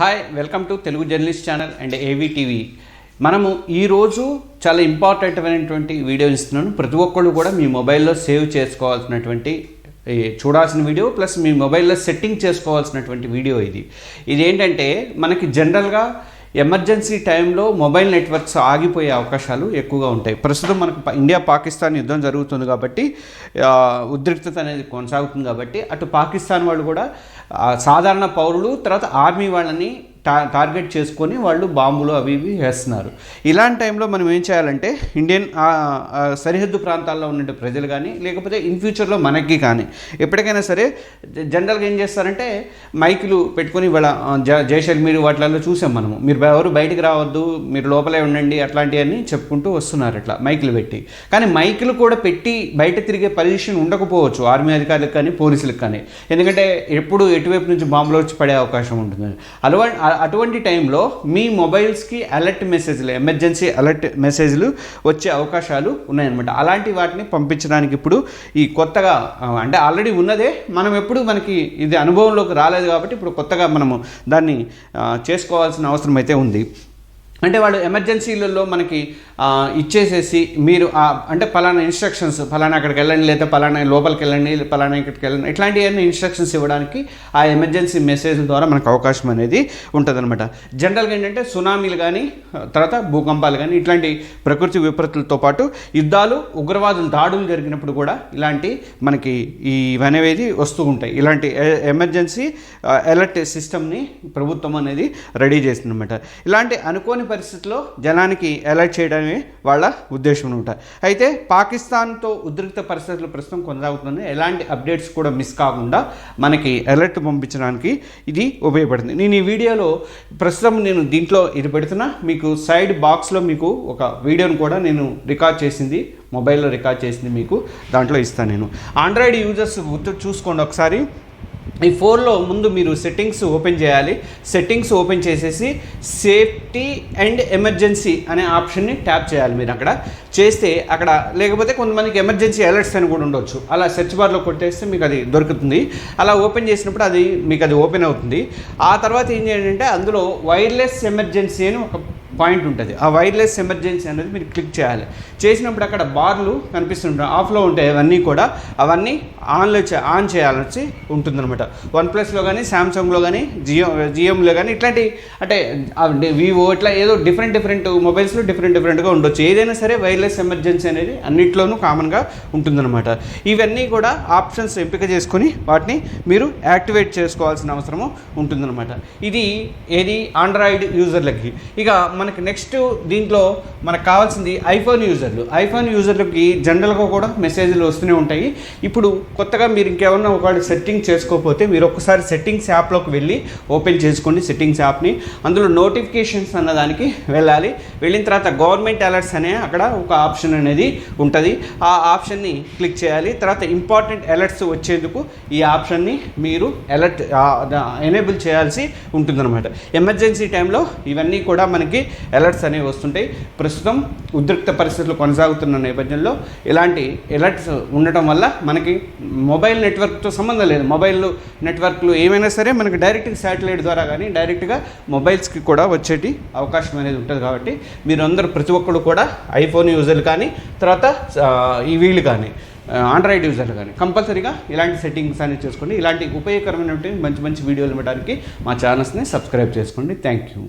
Hi welcome to Telugu journalist channel and AV TV మనము ఈరోజు చాలా ఇంపార్టెంట్ అయినటువంటి వీడియో ఇస్తున్నాను. ప్రతి ఒక్కళ్ళు కూడా మీ మొబైల్లో సేవ్ చేసుకోవాల్సినటువంటి చూడాల్సిన వీడియో ప్లస్ మీ మొబైల్లో సెట్టింగ్ చేసుకోవాల్సినటువంటి వీడియో ఇది. ఇది ఏంటంటే మనకి జనరల్గా ఎమర్జెన్సీ టైంలో మొబైల్ నెట్వర్క్స్ ఆగిపోయే అవకాశాలు ఎక్కువగా ఉంటాయి. ప్రస్తుతం మనకు ఇండియా పాకిస్తాన్ యుద్ధం జరుగుతుంది కాబట్టి ఉద్రిక్తత అనేది కొనసాగుతుంది కాబట్టి అటు పాకిస్తాన్ వాళ్ళు కూడా సాధారణ పౌరులు తర్వాత ఆర్మీ వాళ్ళని టా టార్గెట్ చేసుకొని వాళ్ళు బాంబులు అవి ఇవి వేస్తున్నారు. ఇలాంటి టైంలో మనం ఏం చేయాలంటే ఇండియన్ సరిహద్దు ప్రాంతాల్లో ఉన్న ప్రజలు కానీ లేకపోతే ఇన్ ఫ్యూచర్లో మనకి కానీ ఎప్పటికైనా సరే జనరల్గా ఏం చేస్తారంటే మైకులు పెట్టుకొని వాళ్ళ జ జైషల్మీర్ వాటిలలో చూసాం మనము. మీరు ఎవరు బయటికి రావద్దు మీరు లోపలే ఉండండి అట్లాంటివన్నీ చెప్పుకుంటూ వస్తున్నారు ఇట్లా మైకులు పెట్టి. కానీ మైకులు కూడా పెట్టి బయట తిరిగే పొజిషన్ ఉండకపోవచ్చు ఆర్మీ అధికారులకు కానీ పోలీసులకు కానీ. ఎందుకంటే ఎప్పుడు ఎటువైపు నుంచి బాంబులు వచ్చి పడే అవకాశం ఉంటుంది. అలవా అటువంటి టైంలో మీ మొబైల్స్కి అలర్ట్ మెసేజ్లు ఎమర్జెన్సీ అలర్ట్ మెసేజ్లు వచ్చే అవకాశాలు ఉన్నాయన్నమాట. అలాంటి వాటిని పంపించడానికి ఇప్పుడు ఈ కొత్తగా అంటే ఆల్రెడీ ఉన్నదే మనం ఎప్పుడు మనకి ఇది అనుభవంలోకి రాలేదు కాబట్టి ఇప్పుడు కొత్తగా మనము దాన్ని చేసుకోవాల్సిన అవసరం అయితే ఉంది. అంటే వాళ్ళు ఎమర్జెన్సీలలో మనకి ఇచ్చేసేసి మీరు ఆ, అంటే పలానా ఇన్స్ట్రక్షన్స్ పలానా అక్కడికి వెళ్ళండి లేదా పలానా లోపలికి వెళ్ళండి పలానా ఇక్కడికి వెళ్ళండి ఇట్లాంటివన్నీ ఇన్స్ట్రక్షన్స్ ఇవ్వడానికి ఆ ఎమర్జెన్సీ మెసేజ్ ద్వారా మనకు అవకాశం అనేది ఉంటుందన్నమాట. జనరల్గా ఏంటంటే సునామీలు కానీ తర్వాత భూకంపాలు కానీ ఇట్లాంటి ప్రకృతి విపత్తులతో పాటు యుద్ధాలు ఉగ్రవాదుల దాడులు జరిగినప్పుడు కూడా ఇలాంటి మనకి ఈ ఇవనేవి వస్తూ ఉంటాయి. ఇలాంటి ఎమర్జెన్సీ అలర్ట్ సిస్టమ్ని ప్రభుత్వం అనేది రెడీ చేసిందన్నమాట ఇలాంటి అనుకోని పరిస్థితుల్లో జనానికి అలర్ట్ చేయడమే వాళ్ళ ఉద్దేశం అనమాట అయితే పాకిస్తాన్తో ఉద్రిక్త పరిస్థితులు ప్రస్తుతం కొనసాగుతుంది ఎలాంటి అప్డేట్స్ కూడా మిస్ కాకుండా మనకి అలర్ట్ పంపించడానికి ఇది ఉపయోగపడుతుంది. నేను ఈ వీడియోలో ప్రస్తుతం నేను దీంట్లో ఇది పెడుతున్నా మీకు సైడ్ బాక్స్లో మీకు ఒక వీడియోను కూడా నేను రికార్డ్ చేసింది మొబైల్లో రికార్డ్ చేసింది మీకు దాంట్లో ఇస్తాను నేను. ఆండ్రాయిడ్ యూజర్స్ గుర్తు చూసుకోండి ఒకసారి. ఈ ఫోన్లో ముందు మీరు సెట్టింగ్స్ ఓపెన్ చేయాలి. సెట్టింగ్స్ ఓపెన్ చేసేసి సేఫ్టీ అండ్ ఎమర్జెన్సీ అనే ఆప్షన్ని ట్యాప్ చేయాలి మీరు అక్కడ. చేస్తే అక్కడ లేకపోతే కొంతమందికి ఎమర్జెన్సీ అలర్ట్స్ అని కూడా ఉండొచ్చు. అలా సెర్చ్ బార్లో కొట్టేస్తే మీకు అది దొరుకుతుంది. అలా ఓపెన్ చేసినప్పుడు అది మీకు అది ఓపెన్ అవుతుంది. ఆ తర్వాత ఏం చేయాలంటే అందులో వైర్లెస్ ఎమర్జెన్సీ అని ఒక పాయింట్ ఉంటుంది. ఆ వైర్లెస్ ఎమర్జెన్సీ అనేది మీరు క్లిక్ చేయాలి. చేసినప్పుడు అక్కడ బార్లు కనిపిస్తుంటాయి. ఆఫ్లో ఉంటాయి అవన్నీ కూడా అవన్నీ ఆన్లో చే ఆన్ చేయాల్సి ఉంటుందన్నమాట. వన్ ప్లస్లో కానీ శాంసంగ్లో కానీ జియో జియోలో కానీ ఇట్లాంటి అంటే వివో ఇట్లా ఏదో డిఫరెంట్ డిఫరెంట్ మొబైల్స్లో డిఫరెంట్ డిఫరెంట్గా ఉండొచ్చు. ఏదైనా సరే వైర్లెస్ ఎమర్జెన్సీ అనేది అన్నిట్లోనూ కామన్గా ఉంటుందన్నమాట. ఇవన్నీ కూడా ఆప్షన్స్ ఎంపిక చేసుకొని వాటిని మీరు యాక్టివేట్ చేసుకోవాల్సిన అవసరము ఉంటుందన్నమాట. ఇది ఏది? ఆండ్రాయిడ్ యూజర్లకి. ఇక మనకి నెక్స్ట్ దీంట్లో మనకు కావాల్సింది ఐఫోన్ యూజర్లు ఐఫోన్ యూజర్లకి జనరల్గా కూడా మెసేజ్లు వస్తూనే ఉంటాయి. ఇప్పుడు కొత్తగా మీరు ఇంకేమన్నా ఒకటి సెట్టింగ్ చేసుకోకపోతే మీరు ఒక్కసారి సెట్టింగ్స్ యాప్లోకి వెళ్ళి ఓపెన్ చేసుకోండి సెట్టింగ్స్ యాప్ని అందులో నోటిఫికేషన్స్ అన్న దానికి వెళ్ళాలి. వెళ్ళిన తర్వాత గవర్నమెంట్ అలర్ట్స్ అనే అక్కడ ఒక ఆప్షన్ అనేది ఉంటుంది. ఆ ఆప్షన్ని క్లిక్ చేయాలి. తర్వాత ఇంపార్టెంట్ అలర్ట్స్ వచ్చేందుకు ఈ ఆప్షన్ని మీరు అలర్ట్ ఎనేబుల్ చేయాల్సి ఉంటుందన్నమాట. ఎమర్జెన్సీ టైంలో ఇవన్నీ కూడా మనకి అలర్ట్స్ అనేవి వస్తుంటాయి. ప్రస్తుతం ఉద్రిక్త పరిస్థితులు కొనసాగుతున్న నేపథ్యంలో ఇలాంటి అలర్ట్స్ ఉండటం వల్ల మనకి మొబైల్ నెట్వర్క్తో సంబంధం లేదు. మొబైల్ నెట్వర్క్లు ఏమైనా సరే మనకి డైరెక్ట్గా శాటిలైట్ ద్వారా కానీ డైరెక్ట్గా మొబైల్స్కి కూడా వచ్చేటి అవకాశం అనేది ఉంటుంది కాబట్టి మీరందరూ ప్రతి ఒక్కరు కూడా ఐఫోన్ యూజర్లు కానీ తర్వాత ఈ వీళ్ళు కానీ ఆండ్రాయిడ్ యూజర్లు కానీ కంపల్సరీగా ఇలాంటి సెట్టింగ్స్ అనేవి చేసుకోండి. ఇలాంటి ఉపయోగకరమైనటువంటి మంచి మంచి వీడియోలు ఇవ్వడానికి మా ఛానల్స్ని సబ్స్క్రైబ్ చేసుకోండి. Thank you